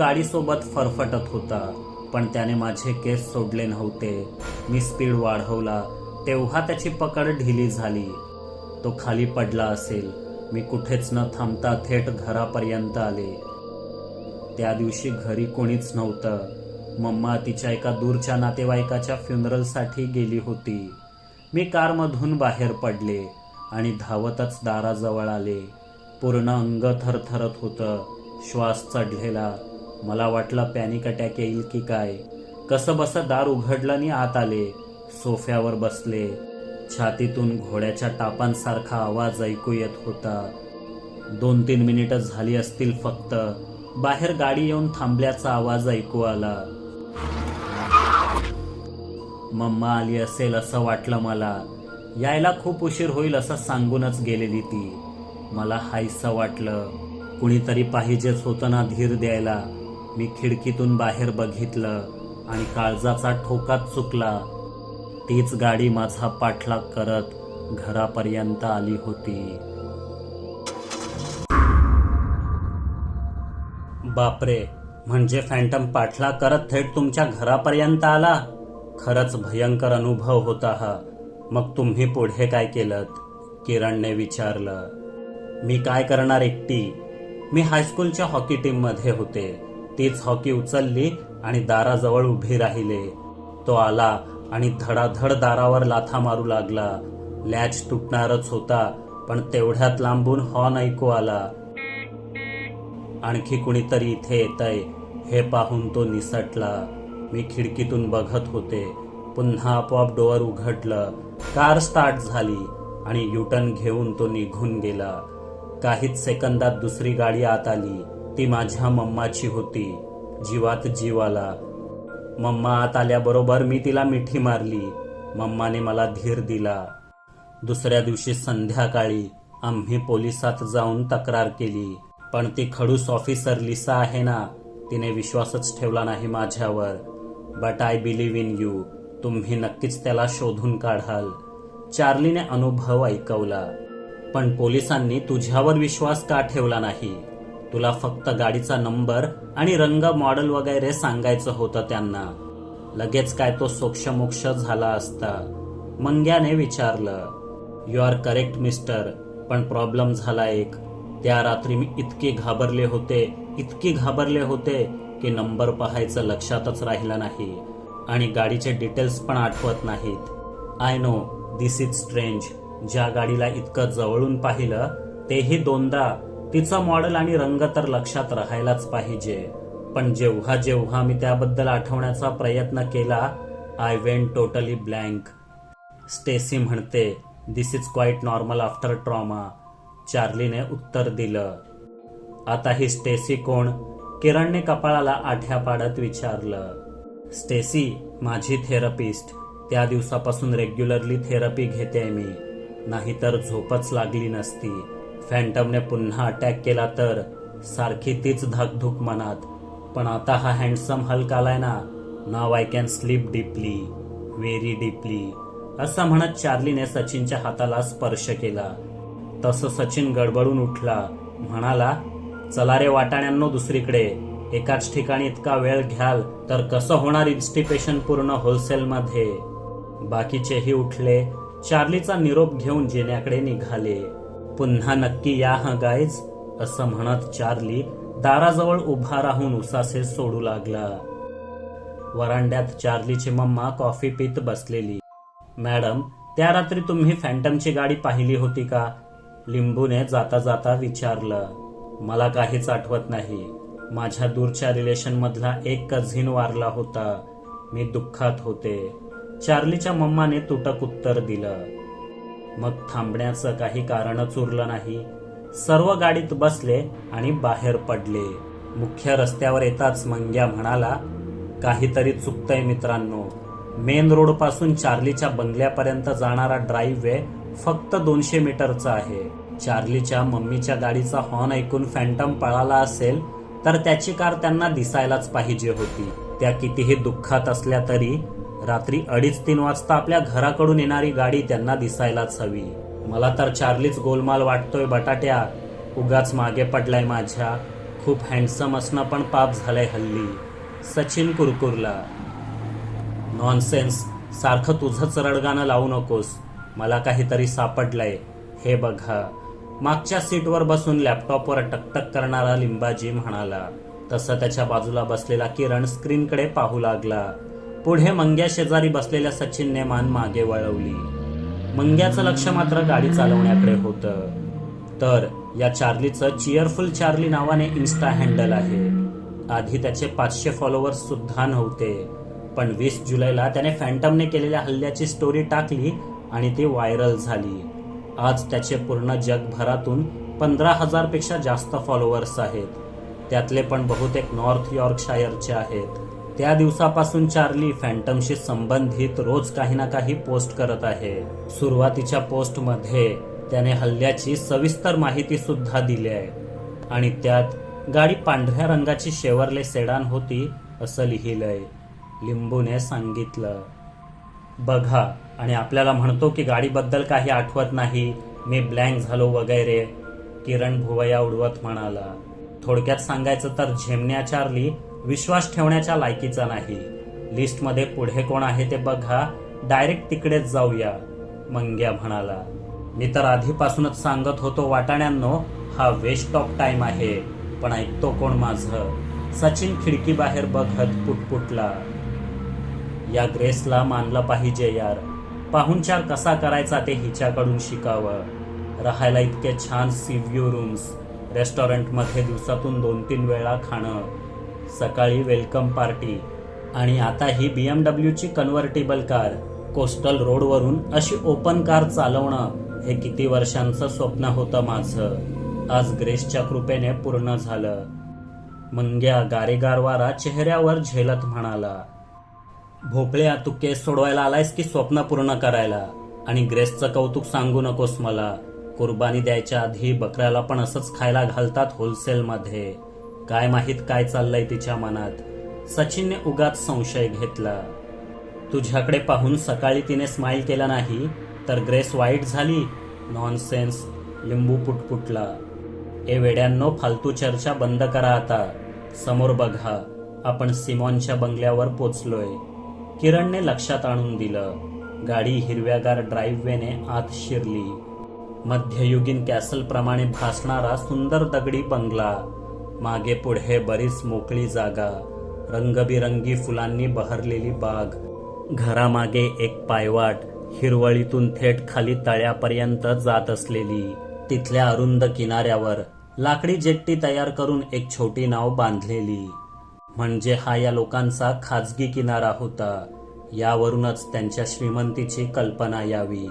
गाडीसोबत फरफटत होता पण त्याने माझे केस सोडले नव्हते. मी स्पीड वाढवला तेव्हा त्याची पकड ढिली झाली. तो खाली पडला असेल. मी कुठेच न थांबता थेट घरापर्यंत आले. त्या दिवशी घरी कोणीच नव्हतं. मम्मा तिच्या एका दूरच्या नातेवाईकाच्या फ्युनरलसाठी गेली होती. मी कारमधून बाहेर पडले आणि धावतच दाराजवळ आले. पूर्ण अंग थरथरत होतं. श्वास चढलेला. मला वाटलं पॅनिक अटॅक येईल की काय? कसं बसं दार उघडलं आणि आत आले. सोफ्यावर बसले. छातीतून घोड्याच्या टापांसारखा आवाज ऐकू येत होता. दोन तीन मिनिटं झाली असतील फक्त. बाहेर गाडी येऊन थांबल्याचा आवाज ऐकू आला. मम्मा आली असेल असं वाटलं मला. यायला खूप उशीर होईल असं सांगूनच गेलेली ती. मला हायसं वाटलं. कुणीतरी पाहिजेच होतं ना धीर द्यायला. मी खिडकीतून बाहेर बघितलं आणि काळजाचा ठोकाच चुकला. तीच गाडी माझा पाठलाग करत घरापर्यंत आली होती. बापरे म्हणजे फॅन्टम पाठलाग करत थेट तुमच्या घरापर्यंत आला? खरंच भयंकर अनुभव होता हा. मग तुम्ही पुढे काय केलं किरणने विचारलं. मी काय करणार एकटी? मी हायस्कूलच्या हॉकी टीममध्ये होते. तीच हॉकी उचलली आणि दाराजवळ उभी राहिले. तो आला आणि धडाधड दारावर लाथा मारू लागला. लॅच तुटणारच होता पण तेवढ्यात लांबून हॉर्न ऐकू आला. आणखी कुणीतरी इथे येतय हे पाहून तो निसटला. मी खिडकीतून बघत होते. पुन्हा आपोआप डोअर उघडलं. कार स्टार्ट झाली आणि युटर्न घेऊन तो निघून गेला. काहीच सेकंदात दुसरी गाडी आत आली. ती माझ्या मम्माची होती. जीवात जीव आला. मम्मा आत आल्याबरोबर मी तिला मिठी मारली. मम्माने मला धीर दिला. दुसऱ्या दिवशी संध्याकाळी आम्ही पोलिसात जाऊन तक्रार केली. पण ती खडूस ऑफिसर लिसा आहे ना तिने विश्वासच ठेवला नाही माझ्यावर. But I believe in you तुम्ही नक्कीच त्याला शोधून काढाल. चार्लीने अनुभव ऐकवला. पण पोलिसांनी तुझ्यावर विश्वास का ठेवला नाही? तुला फक्त गाडीचा नंबर आणि रंग मॉडेल वगैरे सांगायचं होतं त्यांना. लगेच काय तो सोक्षमोक्ष झाला असता. मंग्याने विचारलं यू आर करेक्ट मिस्टर पण प्रॉब्लेम झाला एक. त्या रात्री मी इतके घाबरले होते इतके घाबरले होते की नंबर पाहायचं लक्षातच राहिलं नाही आणि गाडीचे डिटेल्स पण आठवत नाहीत. I know this is strange ज्या गाडीला इतकं जवळून पाहिलं तेही दोनदा तिचं मॉडेल आणि रंग तर लक्षात राहायलाच पाहिजे. पण जेव्हा जेव्हा मी त्याबद्दल आठवण्याचा प्रयत्न केला I went totally blank Stacey म्हणते this is quite normal after trauma चार्लीने उत्तर दिलं. आता ही स्टेसी कोण? किरणने कपाळाला आठ्या पाडत विचारलं. स्टेसी माझी थेरपिस्ट. त्या दिवसापासून रेग्युलरली थेरपी घेते मी. नाहीतर झोपच लागली नसती. फॅन्टमने पुन्हा अटॅक केला तर सारखी तीच धाकधूक मनात. पण आता हा हँडसम हल्क आलाय ना नाव I can sleep deeply very deeply असं म्हणत चार्लीने सचिनच्या हाताला स्पर्श केला. तसं सचिन गडबडून उठला म्हणाला चला रे वाटाण्यांनो दुसरीकडे एकाच ठिकाणी इतका वेळ घ्याल तर कसं होणार इन्स्टिपेशन पूर्ण होलसेलमध्ये बाकीचेही उठले चार्लीचा निरोप घेऊन जेण्याकडे निघाले. पुन्हा नक्की या ह गाईज असं म्हणत चार्ली दाराजवळ उभा राहून उसासे सोडू लागला. वरांड्यात चार्लीची मम्मा कॉफी पित बसलेली. मॅडम त्या रात्री तुम्ही फॅन्टमची गाडी पाहिली होती का? लिंबूने जाता जाता विचारलं. मला काहीच आठवत नाही. माझ्या दूरच्या रिलेशन मधला एक कझिन वारला होता. मी दुःखात होते. चार्लीच्या मम्माने तुटक उत्तर दिलं. मग थांबण्याचं काही कारणच उरलं नाही. सर्व गाडीत बसले आणि बाहेर पडले. मुख्य रस्त्यावर येताच मंग्या म्हणाला काहीतरी चुकतंय मित्रांनो. मेन रोडपासून चार्लीच्या बंगल्यापर्यंत जाणारा ड्राईव्ह वे फक्त दोनशे मीटरचा आहे. चार्लीच्या मम्मीच्या गाडीचा हॉर्न ऐकून फॅन्टम पळाला असेल तर त्याची कार त्यांना दिसायलाच पाहिजे होती. त्या कितीही दुःखात असल्या तरी रात्री अडीच तीन वाजता आपल्या घराकडून येणारी गाडी त्यांना दिसायलाच हवी मला तर चार्लीच गोलमाल वाटतोय बटाट्या. उगाच मागे पडलाय माझ्या. खूप हँडसम असणं पण पाप झालंय हल्ली. सचिन कुरकुरला. नॉनसेन्स सारखं तुझंच रडगाणं लावू नकोस. मला काहीतरी सापडलंय. हे बघा. मागच्या सीटवर बसून लॅपटॉपवर टकटक करणारा लिंबाजी म्हणाला. तसं त्याच्या बाजूला बसलेला किरण स्क्रीनकडे पाहू लागला. पुढे मंग्या शेजारी बसलेल्या सचिनने मान मागे वळवली. मंग्याचं लक्ष मात्र गाडी चालवण्याकडे होतं. तर या चार्लीचं चिअरफुल चार्ली नावाने इन्स्टा हँडल आहे. आधी त्याचे पाचशे फॉलोअर्स सुद्धा नव्हते पण वीस जुलैला त्याने फॅन्टमने केलेल्या हल्ल्याची स्टोरी टाकली आणि ती व्हायरल झाली. आज त्याचे पूर्ण जगभरातून पंधरा हजारपेक्षा जास्त फॉलोअर्स आहेत. त्यातले पण बहुतेक नॉर्थ यॉर्कशायरचे आहेत. त्या दिवसापासून चार्ली फॅन्टमशी संबंधित रोज काही ना काही पोस्ट करत आहे. सुरुवातीच्या पोस्टमध्ये त्याने हल्ल्याची सविस्तर माहिती सुद्धा दिली आहे. आणि त्यात गाडी पांढऱ्या रंगाची शेवरले सेडान होती असं लिहिलंय. लिंबूने सांगितलं. बघा आणि आपल्याला म्हणतो की गाडीबद्दल काही आठवत नाही मी ब्लँक झालो वगैरे किरण भुवया उडवत म्हणाला. थोडक्यात सांगायचं तर झेमण्या चार्ली विश्वास ठेवण्याच्या लायकीचा नाही. लिस्टमध्ये पुढे कोण आहे ते बघा. डायरेक्ट तिकडेच जाऊया मंग्या म्हणाला. मी तर आधीपासूनच सांगत होतो वाटाण्यांनो हा वेस्ट ऑफ टाइम आहे. पण ऐकतो कोण माझं? सचिन खिडकी बाहेर बघत पुटपुटला. या ग्रेसला मानलं पाहिजे यार. पाहुणचार कसा करायचा ते हिच्याकडून शिकावं. राहायला इतके छान सी व्ह्यू रूम्स रेस्टॉरंटमध्ये दिवसातून दोन तीन वेळा खाणं. सकाळी वेलकम पार्टी. आणि आता ही बी एम डब्ल्यूची कन्व्हर्टेबल कार कोस्टल रोडवरून अशी ओपन कार चालवणं हे किती वर्षांचं स्वप्न होतं माझं. आज ग्रेसच्या कृपेने पूर्ण झालं. मंग्या गारेगार वारा चेहऱ्यावर झेलत म्हणाला भोपळ्या तू केस सोडवायला आलायस की स्वप्न पूर्ण करायला? आणि ग्रेसचं कौतुक सांगू नकोस मला. कुर्बानी द्यायच्या आधी बकऱ्याला पण असंच खायला घालतात होलसेलमध्ये काय माहीत काय चाललंय तिच्या मनात? सचिनने उगाच संशय घेतला. तुझ्याकडे पाहून सकाळी तिने स्माईल केला नाही तर ग्रेस वाईट झाली? नॉनसेन्स लिंबू पुटपुटला. ए वेड्यांनो फालतू चर्चा बंद करा आता. समोर बघा आपण सिमॉनच्या बंगल्यावर पोचलोय. किरणने लक्षात आणून दिलं. गाडी हिरव्यागार ड्राईव्हवेने आत शिरली. मध्ययुगीन कॅसलप्रमाणे भासणारा सुंदर दगडी बंगला. मागे पुढे बरीच मोकळी जागा रंगबिरंगी फुलांनी बहरलेली बाग. घरामागे एक पायवाट हिरवळीतून थेट खाली तळ्यापर्यंत जात असलेली तिथल्या अरुंद किनाऱ्यावर लाकडी जेट्टी तयार करून एक छोटी नाव बांधलेली. म्हणजे हा या लोकांचा खाजगी किनारा होता. यावरूनच त्यांच्या श्रीमंतीची कल्पना यावी.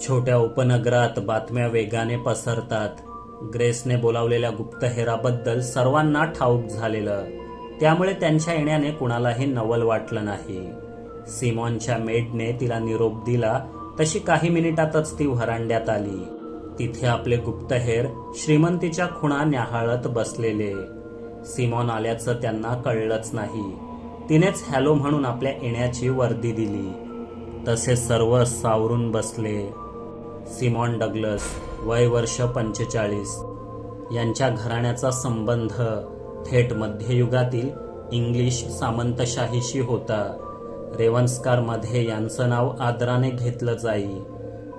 छोट्या उपनगरात बातम्या वेगाने पसरतात. ग्रेसने बोलावलेल्या गुप्तहेराबद्दल सर्वांना ठाऊक झालेलं. त्यामुळे त्यांच्या येण्याने कुणालाही नवल वाटलं नाही. सिमॉनच्या मेडने तिला निरोप दिला तशी काही मिनिटातच ती व्हरांड्यात आली. तिथे आपले गुप्तहेर श्रीमंतीच्या खुणा न्याहाळत बसलेले. सिमॉन आल्याचं त्यांना कळलंच नाही. तिनेच हॅलो म्हणून आपल्या येण्याची वर्दी दिली. तसे सर्व सावरून बसले. सिमॉन डगलस वय वर्ष पंचेचाळीस. यांच्या घराण्याचा संबंध थेट मध्ययुगातील इंग्लिश सामंतशाहीशी होता. रेवन्स्कारमध्ये यांचं नाव आदराने घेतलं जाई.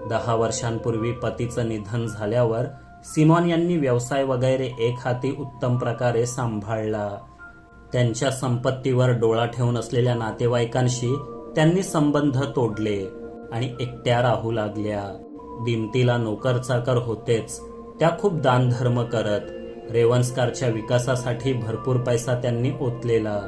दहा वर्षांपूर्वी पतीचं निधन झाल्यावर सिमॉन यांनी व्यवसाय वगैरे एक हाती उत्तम प्रकारे सांभाळला. त्यांच्या संपत्तीवर डोळा ठेवून असलेल्या नातेवाईकांशी त्यांनी संबंध तोडले आणि एकट्या राहू लागल्या. दिमतीला नोकर चाकर होतेच. त्या खूप दानधर्म करत. रेवन्सकारच्या विकासासाठी भरपूर पैसा त्यांनी ओतलेला.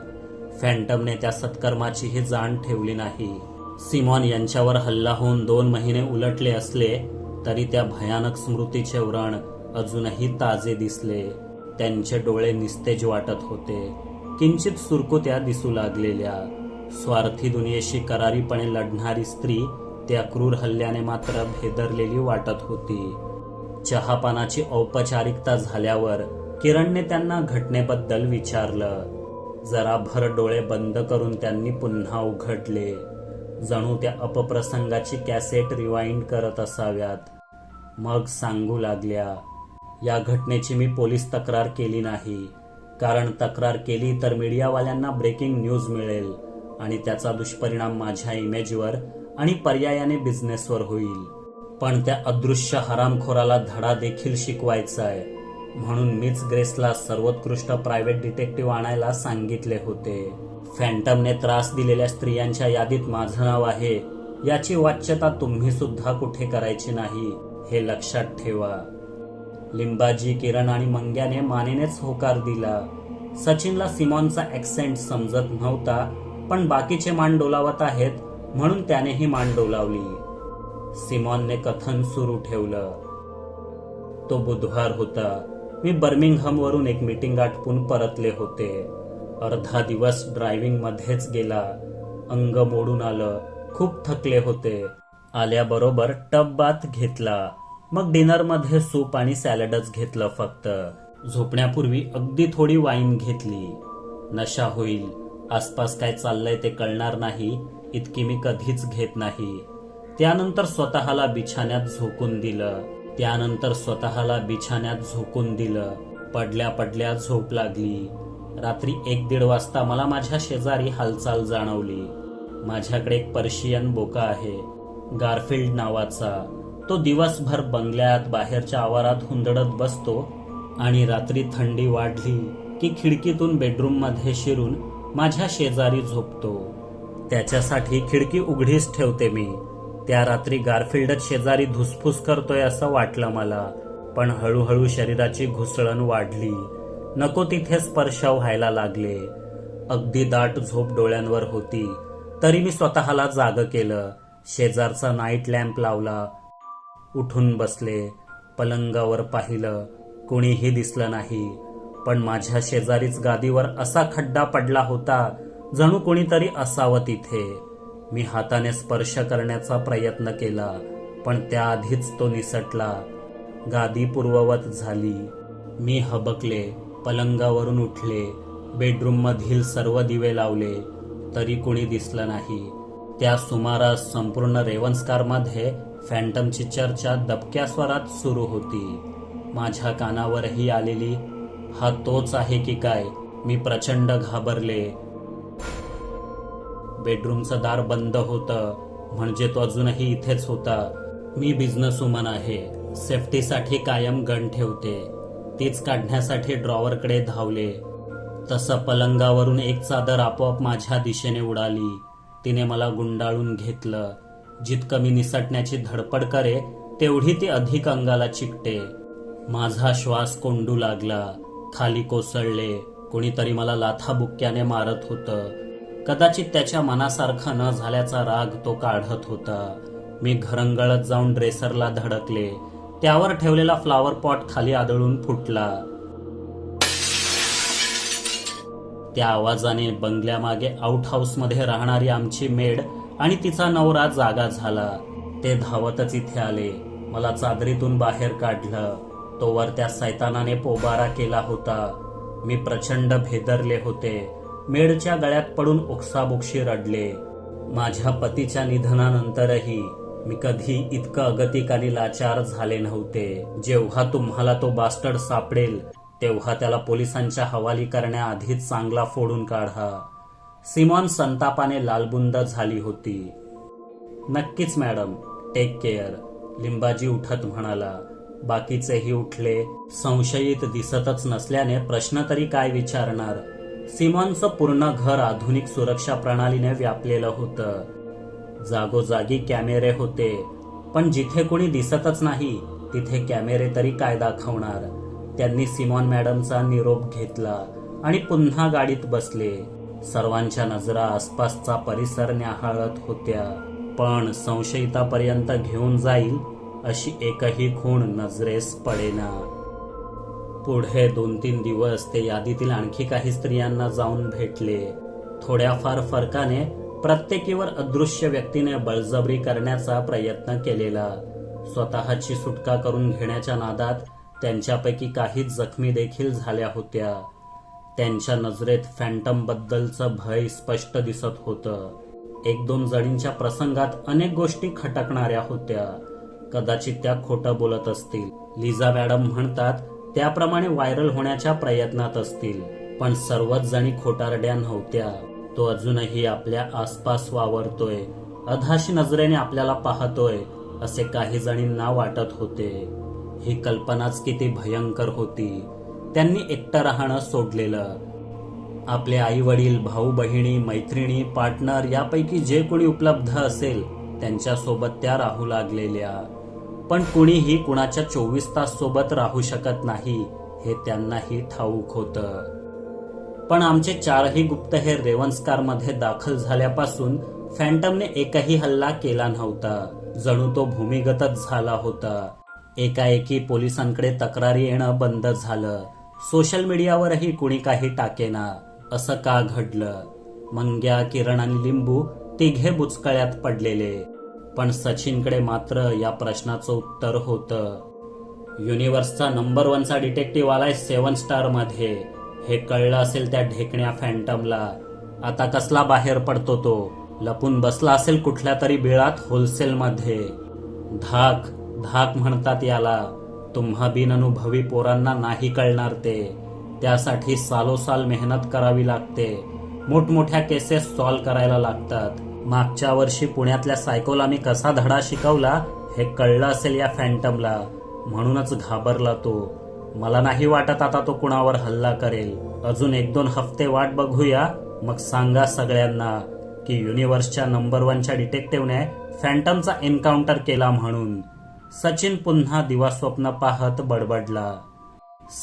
फॅन्टमने त्या सत्कर्माचीही जाण ठेवली नाही. सिमॉन यांच्यावर हल्ला होऊन दोन महिने उलटले असले तरी त्या भयानक स्मृतीचे व्रण अजूनही ताजे दिसले. त्यांचे डोळे निस्तेज वाटत होते. किंचित सुरकुत्या दिसू लागलेल्या. स्वार्थी दुनियेशी करारीपणे लढणारी स्त्री त्या क्रूर हल्ल्याने मात्र भेदरलेली वाटत होती. चहापानाची औपचारिकता झाल्यावर किरणने त्यांना घटनेबद्दल विचारलं. जरा भर डोळे बंद करून त्यांनी पुन्हा उघडले. जणू त्या अपप्रसंगाची कॅसेट रिवाइंड करत असाव्यात. मग सांगू लागल्या या घटनेची मी पोलीस तक्रार केली नाही. कारण तक्रार केली तर मीडियावाल्यांना ब्रेकिंग न्यूज मिळेल आणि त्याचा दुष्परिणाम माझ्या इमेजवर आणि पर्यायाने बिझनेसवर होईल. पण त्या अदृश्य हरामखोराला धडा देखील शिकवायचा आहे म्हणून मीच ग्रेसला सर्वोत्कृष्ट प्रायव्हेट डिटेक्टिव्ह आणायला सांगितले होते. फॅन्टमने त्रास दिलेल्या स्त्रियांच्या यादीत माझं नाव आहे. याची वाच्यता तुम्ही सुद्धा कुठे करायची नाही हे लक्षात ठेवा. लिंबाजी किरण आणि मंग्याने मानेनेच होकार दिला. सचिनला सिमॉनचा ऍक्सेंट समजत नव्हता पण बाकीचे मान डोलावत आहेत म्हणून त्यानेही मान डोलावली. सिमॉनने कथन सुरू ठेवलं. तो बुधवार होता. मी बर्मिंगहम वरून एक मीटिंग आटपून परतले होते. अर्धा दिवस ड्रायव्हिंग मध्येच गेला. अंग मोडून आलं. खूप थकले होते. आल्याबरोबर टब बाथ घेतला. मग डिनरमध्ये सूप आणि सॅलडच घेतलं फक्त. झोपण्यापूर्वी अगदी थोडी वाईन घेतली. नशा होईल. आसपास काय चाललंय ते कळणार नाही. इतकी मी कधीच घेत नाही. त्यानंतर स्वतःला बिछाण्यात झोकून दिलं. त्यानंतर स्वतःला बिछाण्यात झोकून दिलं. पडल्या पडल्या झोप लागली. रात्री एक दीड वाजता मला माझ्या शेजारी हालचाल जाणवली. माझ्याकडे एक पर्शियन बोका आहे गारफिल्ड नावाचा. तो दिवसभर बंगल्यात बाहेरच्या आवारात हुंदडत बसतो आणि रात्री थंडी वाढली की खिडकीतून बेडरूममध्ये शिरून माझ्या शेजारी झोपतो. त्याच्यासाठी खिडकी उघडीच ठेवते मी. त्या रात्री गारफिल्डच शेजारी धुसफूस करतोय असं वाटलं मला. पण हळूहळू शरीराची घुसळण वाढली. नको तिथे स्पर्श व्हायला लागले. अगदी दाट झोप डोळ्यांवर होती. तरी मी स्वतःला जाग केलं. शेजारचा नाईट लॅम्प लावला. उठून बसले. पलंगावर पाहिलं. कुणीही दिसलं नाही. पण माझ्या शेजारीच गादीवर असा खड्डा पडला होता जणू कोणीतरी असावं तिथे. मी हाताने स्पर्श करण्याचा प्रयत्न केला पण त्याआधीच तो निसटला. गादी पूर्ववत झाली. मी हबकले पलंगावरून उठले बेडरूममधील सर्व दिवे लावले. तरी कोणी दिसलं नाही. त्या सुमारास संपूर्ण रेवन्सकारमध्ये फॅन्टमची चर्चा दबक्या स्वरात सुरू होती. माझ्या कानावरही आलेली हा तोच आहे की काय? मी प्रचंड घाबरले. बेडरूमचं दार बंद होतं. म्हणजे तो अजूनही इथेच होता. मी बिझनेस वुमन आहे. सेफ्टीसाठी कायम गण ठेवते. तीच काढण्यासाठी ड्रॉवरकडे धावले. तसं पलंगावरून एक चादर आपोआप माझ्या दिशेने उडाली. तिने मला गुंडाळून घेतलं. जितकं मी निसटण्याची धडपड करे तेवढी ती अधिक अंगाला चिकटे. माझा श्वास कोंडू लागला. खाली कोसळले. कोणीतरी मला लाथाबुक्क्याने मारत होतं. कदाचित त्याच्या मनासारखं न झाल्याचा राग तो काढत होता. मी घरंगळत जाऊन ड्रेसरला धडकले. त्यावर ठेवलेला फ्लावर पॉट खाली आदळून फुटला. त्या आवाजाने बंगल्यामागे आउट हाऊसमध्ये राहणारी आमची मेड आणि तिचा नवरा जागा झाला. ते धावतच इथे आले. मला चादरीतून बाहेर काढलं. तोवर त्या सैतानाने पोबारा केला होता. मी प्रचंड भेदरले होते. मेडच्या गळ्यात पडून ओक्साबोक्षी रडले. माझ्या पतीच्या निधनानंतरही मी कधी इतकं अगतिक आणि लाचार झाले नव्हते. जेव्हा तुम्हाला तो बास्टर्ड सापडेल तेव्हा त्याला पोलिसांच्या हवाली करण्याआधीच चांगला फोडून काढा. सिमॉन संतापाने लालबुंद झाली होती. नक्कीच मॅडम. टेक केअर लिंबाजी उठत म्हणाला. बाकीचेही उठले. संशयित दिसतच नसल्याने प्रश्न तरी काय विचारणार? सीमांचं पूर्ण घर आधुनिक सुरक्षा प्रणालीने व्यापलेलं होतं. जागोजागी कॅमेरे होते पण जिथे कोणी दिसतच नाही तिथे कॅमेरे तरी काय दाखवणार? त्यांनी सिमॉन मॅडमचा निरोप घेतला आणि पुन्हा गाडीत बसले. सर्वांच्या नजरा आसपासचा परिसर न्याहाळत होत्या. पण संशयितापर्यंत घेऊन जाईल अशी एकही खूण नजरेस पडेना. पुढे दोन तीन दिवस ते यादीतील आणखी काही स्त्रियांना जाऊन भेटले. थोड्याफार फरकाने प्रत्येकीवर अदृश्य व्यक्तीने बळजबरी करण्याचा प्रयत्न केलेला. स्वतःची सुटका करून घेण्याच्या नादात त्यांच्यापैकी काही जखमी देखील झाल्या होत्या. त्यांच्या नजरेत फॅन्टम बद्दलचं भय स्पष्ट दिसत होतं. एक दोन जणींच्या प्रसंगात अनेक गोष्टी खटकणाऱ्या होत्या. कदाचित त्या खोटं बोलत असतील. लिझा मॅडम म्हणतात त्याप्रमाणे व्हायरल होण्याच्या प्रयत्नात असतील. पण सर्वच जणी खोटारड्या नव्हत्या. तो अजूनही आपल्या आसपास वावरतोय. अधाशी नजरेने आपल्याला पाहतोय असे काही जणींना वाटत होते. ही कल्पनाच किती भयंकर होती. त्यांनी एकटं राहणं सोडलेलं. आपले आई वडील भाऊ बहिणी मैत्रिणी पार्टनर यापैकी जे कोणी उपलब्ध असेल त्यांच्यासोबत त्या राहू लागलेल्या. पण कुणीही कुणाच्या चोवीस तास सोबत राहू शकत नाही हे त्यांनाही ठाऊक होतं. पण आमचे चारही गुप्तहेर रेवन्सकारमध्ये दाखल झाल्यापासून फॅन्टमने एकही हल्ला केला नव्हता. जणू तो भूमिगतच झाला होता. एकाएकी पोलिसांकडे तक्रारी येणं बंद झालं. सोशल मीडियावरही कुणी काही टाकेना असं का घडलं? मंग्या किरण आणि लिंबू तिघे बुचकळ्यात पडलेले. पण सचिनकडे मात्र या प्रश्नाचं उत्तर होतं. युनिव्हर्सचा नंबर वनचा डिटेक्टिव्ह आलाय सेवन स्टारमध्ये. हे कळलं असेल त्या ढेकण्या फॅन्टमला. आता कसला बाहेर पडतो तो? लपून बसला असेल कुठल्या तरी बिळात होलसेलमध्ये. धाक धाक म्हणतात याला. तुम्हा बिनअनुभवी पोरांना नाही कळणार ते. त्यासाठी सालोसाल मेहनत करावी लागते. मोठमोठ्या केसेस सॉल्व करायला लागतात. मागच्या वर्षी पुण्यातल्या सायकोला मी कसा धडा शिकवला हे कळलं असेल या फॅन्टमला. म्हणूनच घाबरला तो. मला नाही वाटत आता तो कुणावर हल्ला करेल. अजून एक दोन हफ्ते वाट बघूया. मग सांगा सगळ्यांना की युनिव्हर्सच्या नंबर वनच्या डिटेक्टिव्हने फॅन्टमचा एन्काउंटर केला म्हणून. सचिन पुन्हा दिवास्वप्न पाहत बडबडला.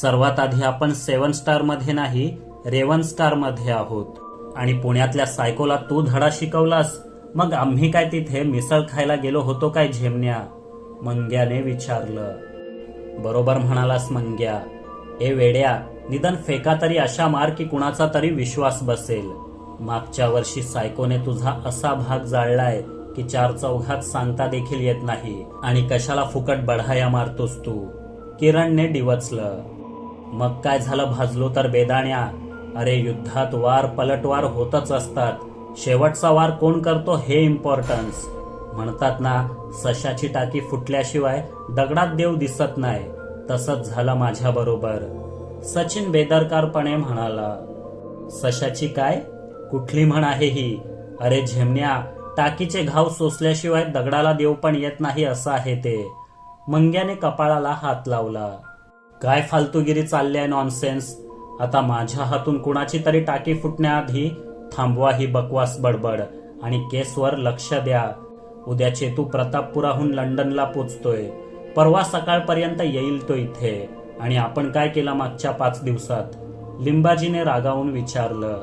सर्वात आधी आपण सेवन स्टारमध्ये नाही रेवन स्टारमध्ये आहोत. आणि पुण्यातल्या सायकोला तू धडा शिकवलास. मग आम्ही काय तिथे मिसळ खायला गेलो होतो काय झेमण्या? मंग्याने विचारलं. बरोबर म्हणालास मंग्या. ए वेड्या निदान फेका तरी अशा मार की कुणाचा तरी विश्वास बसेल. मागच्या वर्षी सायकोने तुझा असा भाग जाळलाय की चार चौघात सांगता देखील येत नाही. आणि कशाला फुकट बढाया मारतोस तू? किरणने डिवचलं. मग काय झालं भाजलो तर बेदाण्या? अरे युद्धात वार पलटवार होतच असतात. शेवटचा वार कोण करतो हे इम्पॉर्टन्स म्हणतात ना सशाची टाकी फुटल्याशिवाय दगडात देव दिसत नाही. तसंच झालं माझ्या बरोबर. सचिन बेदरकारपणे म्हणाला सशाची काय? कुठली म्हण आहे ही? अरे झेमण्या टाकीचे घाव सोसल्याशिवाय दगडाला देव पण येत नाही असं आहे ते. मंग्याने कपाळाला हात लावला काय फालतूगिरी चालली आहे नॉनसेन्स आता माझ्या हातून कुणाची तरी टाकी फुटण्याआधी थांबवा ही बकवास बडबड आणि केसवर लक्ष द्या. उद्या चेतू प्रतापपुराहून लंडनला पोचतोय. परवा सकाळपर्यंत येईल तो इथे. आणि आपण काय केलं मागच्या पाच दिवसात? लिंबाजीने रागावून विचारलं.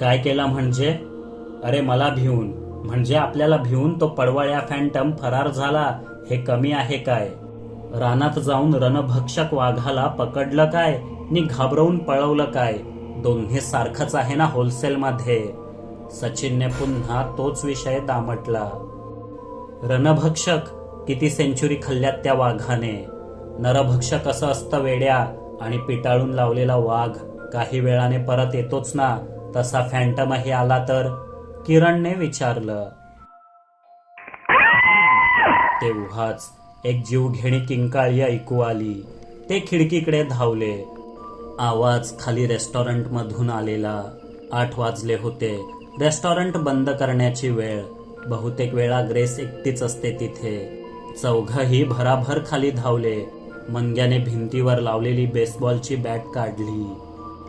काय केला म्हणजे? अरे मला भिवून म्हणजे आपल्याला भिवून तो पडवळ्या फॅन्टम फरार झाला. हे कमी आहे काय? रानात जाऊन रणभक्षक वाघाला पकडलं काय? नि घाबरवून पळवलं काय? दोन्ही सारखंच आहे ना होलसेलमध्ये? सचिनने पुन्हा तोच विषय दामटला. रणभक्षक किती सेंचुरी खाल्ल्यात त्या वाघाने? नरभक्षक असं असतं वेड्या आणि पिटाळून लावलेला वाघ. काही वेळाने परत येतोच ना. तसा फॅन्टमही आला तर? किरणने विचारलं. तेव्हाच एक जीवघेणी किंकाळी ऐकू आली. ते खिडकीकडे धावले. आवाज खाली रेस्टॉरंटमधून आलेला. आठ वाजले होते. रेस्टॉरंट बंद करण्याची वेळ. बहुतेक वेळा ग्रेस एकटीच असते तिथे. चौघही भराभर खाली धावले. मंग्याने भिंतीवर लावलेली बेसबॉलची बॅट काढली.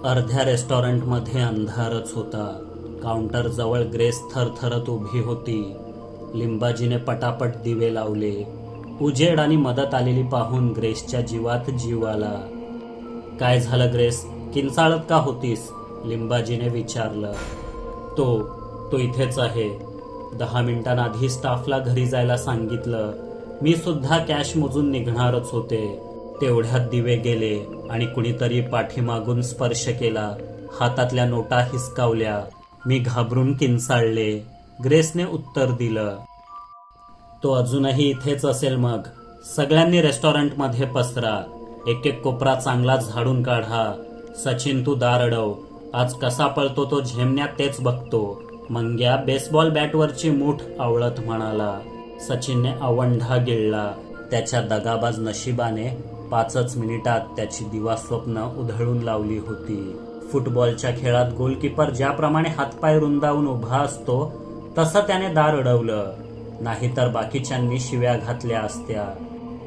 अर्ध्या रेस्टॉरंटमध्ये अंधारच होता. काउंटरजवळ ग्रेस थरथरत उभी होती. लिंबाजीने पटापट दिवे लावले. उजेड आणि मदत आलेली पाहून ग्रेसच्या जीवात जीव आला. काय झालं ग्रेस? किंचाळत का होतीस? लिंबाजीने विचारलं. तो तो इथेच आहे. दहा मिनिटांआधी स्टाफला घरी जायला सांगितलं. मी सुद्धा कॅश मोजून निघणारच होते. तेवढ्यात दिवे गेले आणि कुणीतरी पाठीमागून स्पर्श केला. हातातल्या नोटा हिसकावल्या. मी घाबरून किंचाळले ग्रेसने उत्तर दिलं. तो अजूनही इथेच असेल मग. सगळ्यांनी रेस्टॉरंटमध्ये पसरा. एक एक कोपरा चांगला झाडून काढा. सचिन तू दार अडव. आज कसा पळतो तो झेमण्यात तेच बघतो. मंग्या बेसबॉल बॅटवरची मूठ आवळत म्हणाला. सचिनने आवंढा गिळला. त्याच्या दगाबाज नशिबाने पाचच मिनिटात त्याची दिवास्वप्न उधळून लावली होती. फुटबॉलच्या खेळात गोलकीपर ज्याप्रमाणे हातपाय रुंदावून उभा असतो तसं त्याने दार अडवलं. नाहीतर बाकीच्यांनी शिव्या घातल्या असत्या.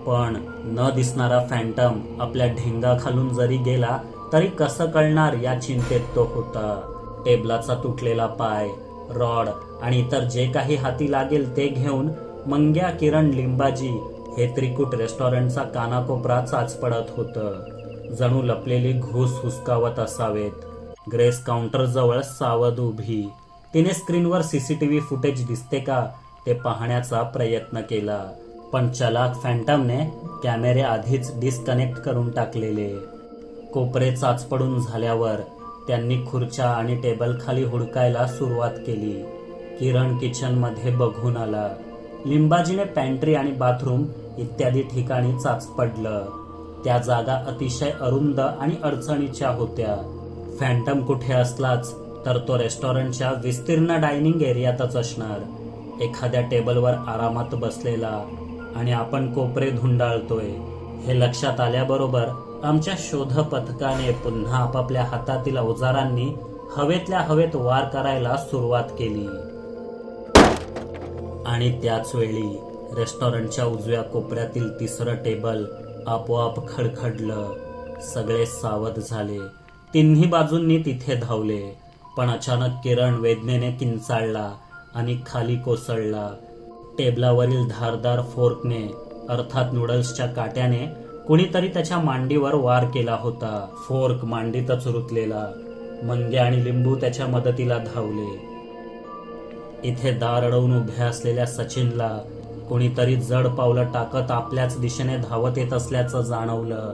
पण न दिसणारा फॅन्टम आपल्या ढेंगा खालून जरी गेला तरी कसं कळणार या चिंतेत तो होता? टेबलाचा तुटलेला पाय रॉड आणि इतर जे काही हाती लागेल ते घेऊन मंग्या किरण लिंबाजी हे त्रिकूट रेस्टॉरंटचा कानाकोपरा चाच पडत होतं. जणू लपलेली घूस हुसकावत असावेत. ग्रेस काउंटर जवळ सावध उभी. तिने स्क्रीनवर सीसीटीव्ही फुटेज दिसते का ते पाहण्याचा प्रयत्न केला. पण चलाक फॅन्टमने कॅमेरे आधीच डिस्कनेक्ट करून टाकलेले. कोपरे चाच पडून झाल्यावर त्यांनी खुर्च्या आणि टेबल खाली हुडकायला सुरुवात केली. किरण किचनमध्ये बघून आला. लिंबाजीने पॅन्ट्री आणि बाथरूम इत्यादी ठिकाणी चाच पडलं त्या जागा अतिशय अरुंद आणि अडचणीच्या होत्या. फॅन्टम कुठे असलाच तर तो रेस्टॉरंटच्या विस्तीर्ण डायनिंग एरियातच असणार. एखाद्या टेबलवर आरामात बसलेला. आणि आपण कोपरे धुंडाळतोय. हे लक्षात आल्याबरोबर आमच्या शोध पथकाने पुन्हा आपापल्या हातातील अवजारांनी हवेतल्या हवेत वार करायला सुरुवात केली. आणि त्याच वेळी रेस्टॉरंटच्या उजव्या कोपऱ्यातील तिसरं टेबल आपोआप खडखडलं. सगळे सावध झाले. तिन्ही बाजूंनी तिथे धावले. पण अचानक किरण वेदनेने किंचाळला आणि खाली कोसळला. टेबलावरील धारदार फोर्कने अर्थात नूडल्सच्या काट्याने कुणीतरी त्याच्या मांडीवर वार केला होता. फोर्क मांडीतच रुतलेला. मंगे आणि लिंबू त्याच्या मदतीला धावले. इथे दार अडवून उभ्या असलेल्या सचिनला कोणीतरी जड पावलं टाकत आपल्याच दिशेने धावत येत असल्याचं जाणवलं.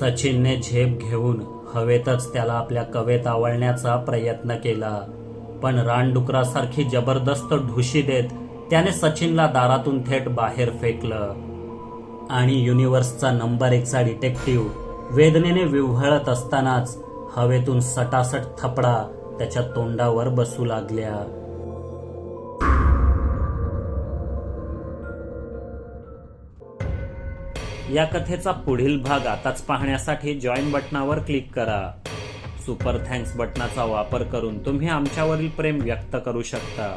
सचिनने झेप घेऊन हवेतच त्याला आपल्या कवेत आवळण्याचा प्रयत्न केला. पण रानडुकरासारखी जबरदस्त ढुशी देत त्याने सचिनला दारातून थेट बाहेर फेकलं. आणि युनिव्हर्सचा नंबर एकचा डिटेक्टिव्ह वेदनेने विव्हळत असतानाच हवेतून सटासट थपडा त्याच्या तोंडावर बसू लागल्या. या कथेचा पुढील भाग आताच पाहण्यासाठी जॉईन बटनावर क्लिक करा. सुपर थँक्स बटनाचा वापर करून तुम्ही आमच्यावरील प्रेम व्यक्त करू शकता.